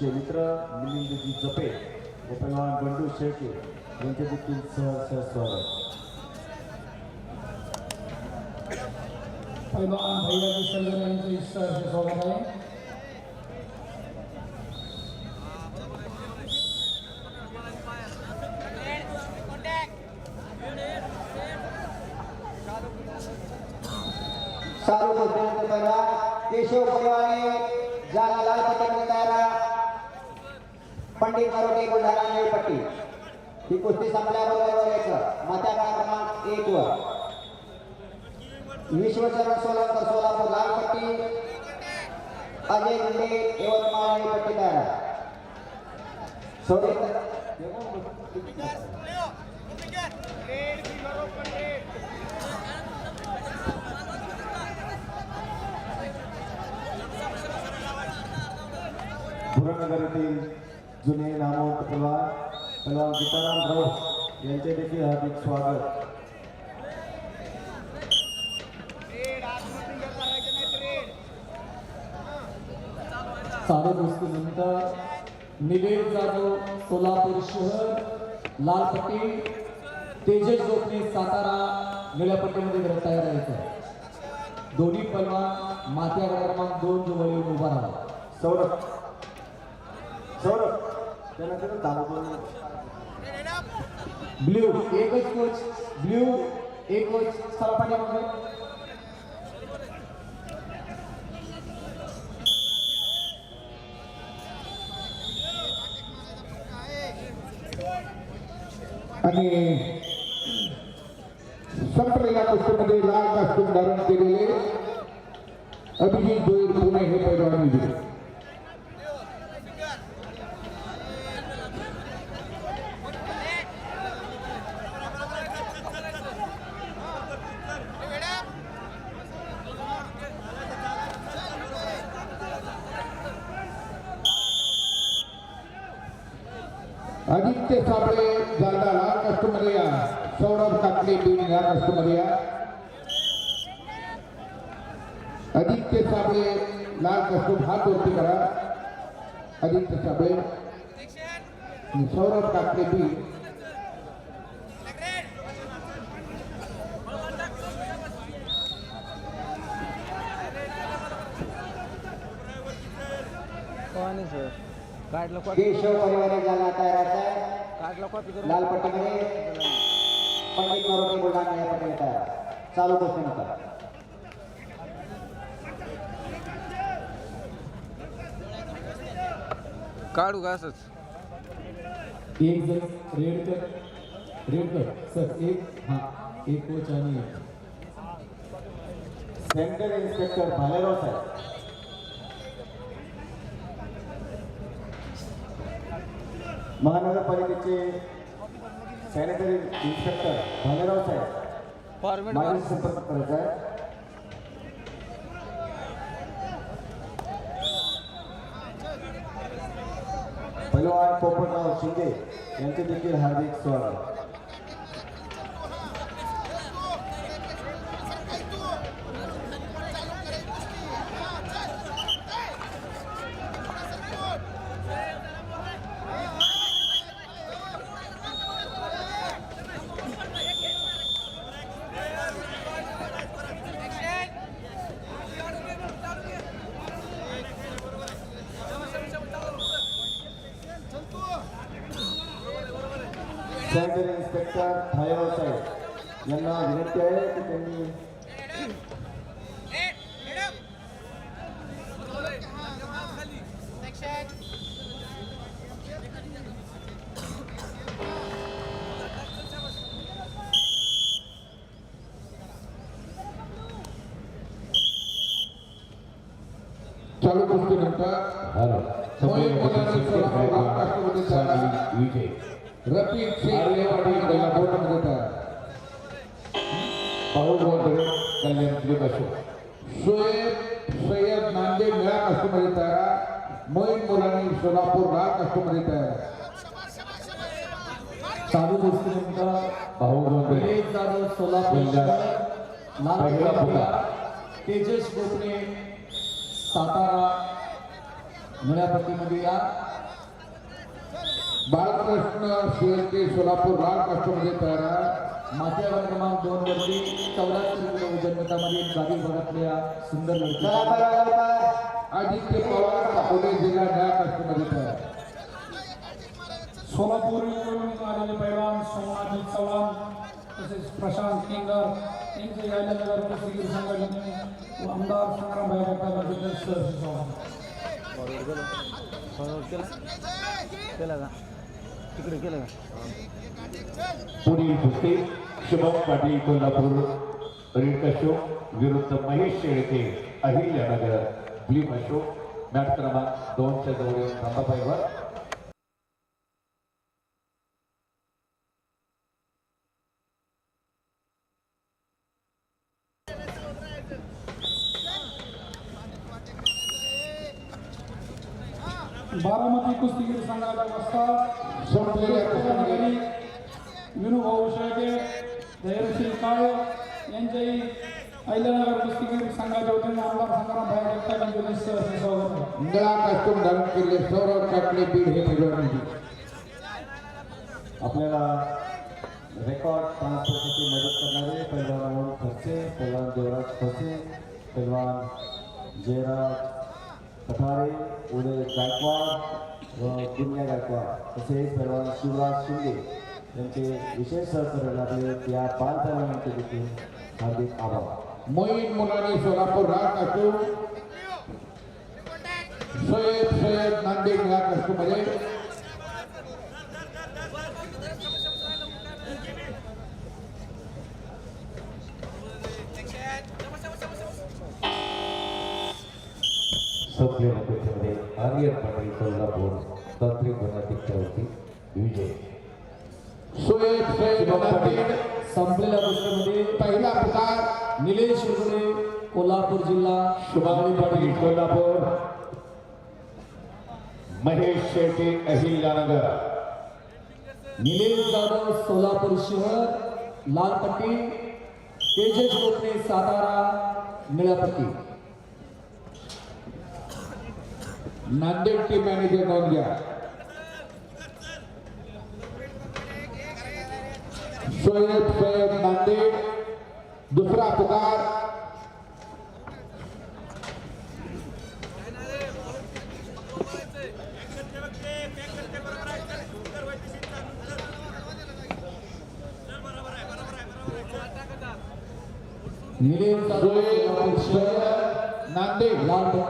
आमचे मित्र मिलिंदजी जपे व पैलवान बंडू शेळके यांचे देखील सहर्ष स्वागत. पैलवान भैयाजी सलगर यांचे सहर्ष स्वागत आहे. केशव परिवारे जागा लाल पट्ट्यामध्ये तयार पंडित करोटे बुलढाणा निळपट्टी. ही कुस्ती संपल्याबरोबर एक मात्या क्रमांक एक वर. विश्वचरण सोलापूर सोलापूर लाल पट्टी अजय गुंडे यवतमाळ निळपट्टी तयार. सोडे बुरनगर येथील जुने नामवंत पैलवान पैलवान गीताराम राऊत यांचे देखील हार्दिक स्वागत. चालू कुस्तीनंतर निवेद जाधव सोलापूर शहर लाल पट्टी तेजस गोपने सातारा निळ्या पट्टीमध्ये तयार राहायचं दोन्ही पैलवान क्रमांक दोन जवळ येऊन उभा राहा सौरभ सौरभ. ब्ल्यू एकच कोच ब्ल्यू एक कोच चला पाठीमागे आणि संपलेल्या कुस्तीमध्ये लाल कास्टूम धारण केलेले अभिजित गोयल पुणे हे पैलवान विजयी आदित्य साबळे जालना लाल कास्टूमध्ये या. सौरभ काकडे बीड या कास्टूमध्ये या. आदित्य साबळे लाल कस्टम हात वरती करा. आदित्य साबळे. सौरभ काकडे बीड. केशव परिवारे जागा तयार आहे लाल पट्टीमध्ये. पंडित करोटे बुलढाणा निळ्या पट्टीमध्ये तयार चालू कुस्तीनंतर काढू का असंच? एक जण रेड कर रेड कर. सर एक हा एक कोच आणि एक. सेंटर इन्स्पेक्टर भालेराव साहेब. महानगरपालिकेचे सॅनिटरी इन्स्पेक्टर भालेराव साहेब. माझ्याशी संपर्क करायचा आहे पैलवान पोपटराव शिंदे यांचे देखील हार्दिक स्वागत. सॅनिटरी इन्स्पेक्टर भालेराव साहेब यांना विनंती आहे की त्यांनी चालू कुस्तीनंतर मोहित मुलांनी रफिक सिंग. पहिला बोटमध्ये तयार भाऊ गोंधळे कल्याण क्लिप असो. शोएब सय्यद नांदेड निळ्या कास्टूमध्ये तयार मोहित मुलांनी सोलापूर लाल कास्टूमध्ये तयार चालू कुस्तीनंतर भाऊ गोंधळे विवेक जाधव सोलापूर. तेजस गोपने सातारा निळ्या पट्टीमध्ये या. बाळकृष्ण शिवके सोलापूर लाल काष्टमध्ये तयार आहे. माथ्या गट क्रमांक दोन वरती चौऱ्याहत्तर किलो वजन गटामध्ये गादी भागातल्या सुंदर आदित्य पवार पुणे जिल्हा नया काष्टमध्ये तयार सोलापूरवरून आलेले पैलवान सोमनाथ चव्हाण तसेच प्रशांत किंगर यांचे यायल्यानगर कुस्तीगीर संघटनेने व आमदार संग्राम भाई जगताप सहर्ष स्वागत पुढील कुस्ती शुभम पाटील कोल्हापूर रेड अशोक विरुद्ध महेश शेळके अहिल्यानगर ब्ल्यू अशोक मॅट क्रमांक दोनच्या जवळ थांबा पाहिजे. बारामती कुस्तीगीर संघाचा वस्ता संपलेल्या विनुभाऊ शेळके धैर्यशील काळे यांच्याही अहिल्यानगर कुस्तीगीर संघाच्या वतीने आमदार संग्राम भाई जगताप यांचे सहर्ष स्वागत निळा काष्टूम धारण केले सौरभ काकडे बीड हे पैलवान आपल्याला रेकॉर्ड मदत करणारे खर्चे देवराज खर्चे जयराज पठारे उदय गायकवाड व पुण्या गायकवाड तसेच पैलवान शिवराज शिंदे यांचे विशेष सहकार्य लाभले या बाल पैलवानांचे देखील हार्दिक आभार मोईन मुलाने सोलापूर लाल काष्टूम सय्यद सय्यद नांदेड निळा काष्टूमध्ये संपलेल्या कुस्तीमध्ये आर्यन पाटील कोल्हापूर तांत्रिक गुणाधिक्यावरती विजय. सय्यद सय्यद नांदेड संपलेल्या पहिला निलेश कोल्हापूर जिल्हा शुभांगी पाटील कोल्हापूर. महेश शेटे अहिल्यानगर. निलेश जाधव सोलापूर शहर लाल पट्टी तेजस गोपणे सातारा निळापट्टी पट्टी नांदेड टीम मॅनेजर नोंद घ्या? सोयब सय्यद नांदेड. दुसरा पुकार. निलेश जाधव नांदेड.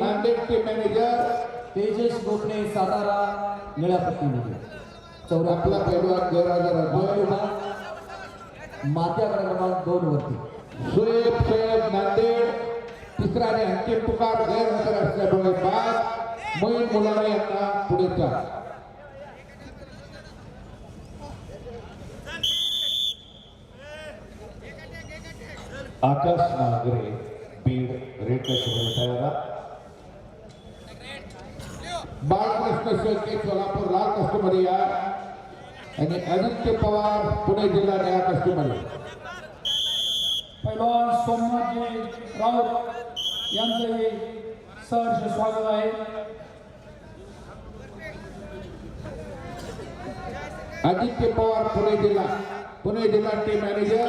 नांदेड टीम मॅनेजर तेजस गोपने सातारा निळ्या पट्टीमध्ये. आपला चौऱ्याहत्तर पैलवान गैरहजर आहे. मात्या क्रमांक दोन वरती. सुरेश सय्यद नांदेड. तिसरा आणि अंतिम पुकार गैरहजर असल्यामुळे बाद मोईन मुलाने यांना पुढे चाल आकाश नागरे बीड रेड कशमध्ये तयार बाळकृष्ण शेळके सोलापूर लाल कष्टमध्ये या. आणि आदित्य पवार पुणे जिल्हा नया कष्टमध्ये पैलवान सोमनाथजी राऊत यांचंही सहर्ष स्वागत आहे. आदित्य पवार पुणे जिल्हा. पुणे जिल्हा टीम मॅनेजर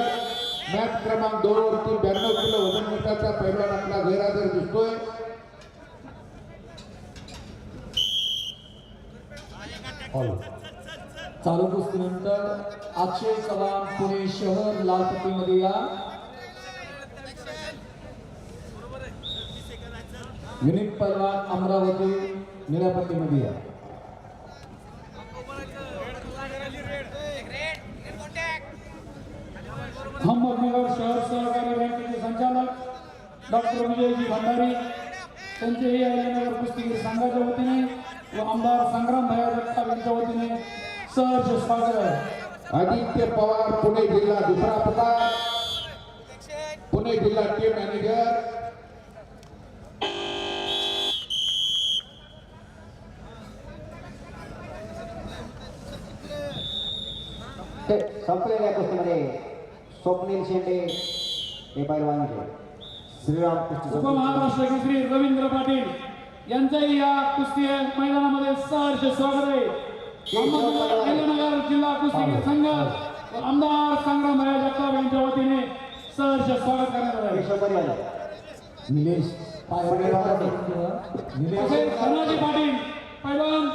मॅच क्रमांक दोन वरती ब्याण्णव किलो वजन गटाचा पैलवान आपला गैरहजर दिसतोय. हो. चालू कुस्तीनंतर अक्षय चव्हाण पुणे शहर लाल पट्टीमध्ये या. विनीत पलवान अमरावती निळ्या या. अहमदनगर शहर सहकारी बँकेचे संचालक डॉक्टर विजयजी भंडारी. त्यांचे हे अहिल्यानगर कुस्तीगीर संघाच्या वतीने व आमदार संग्राम भैया जगताप यांच्या वतीने सहर्ष स्वागत. आहे आदित्य पवार पुणे जिल्हा दुसरा पुकार पुणे जिल्हा टीम मॅनेजर ते संपलेल्या कुस्तीमध्ये स्वप्नील शेंडे हे पैलवान विजय श्रीराम कुस्ती समिती उपमहाराष्ट्र केसरी रवींद्र पाटील. यांचंही या कुस्ती मैदानामध्ये सहर्ष स्वागत आहे. अहमदनगर जिल्हा कुस्तीगीर संघ आमदार संग्राम भैया जगताप यांच्या वतीने सहर्ष स्वागत करण्यात आलं निलेश धनाजी पाटील पैलवान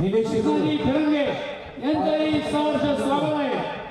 निलेश फिरंगे यांचंही सहर्ष स्वागत आहे.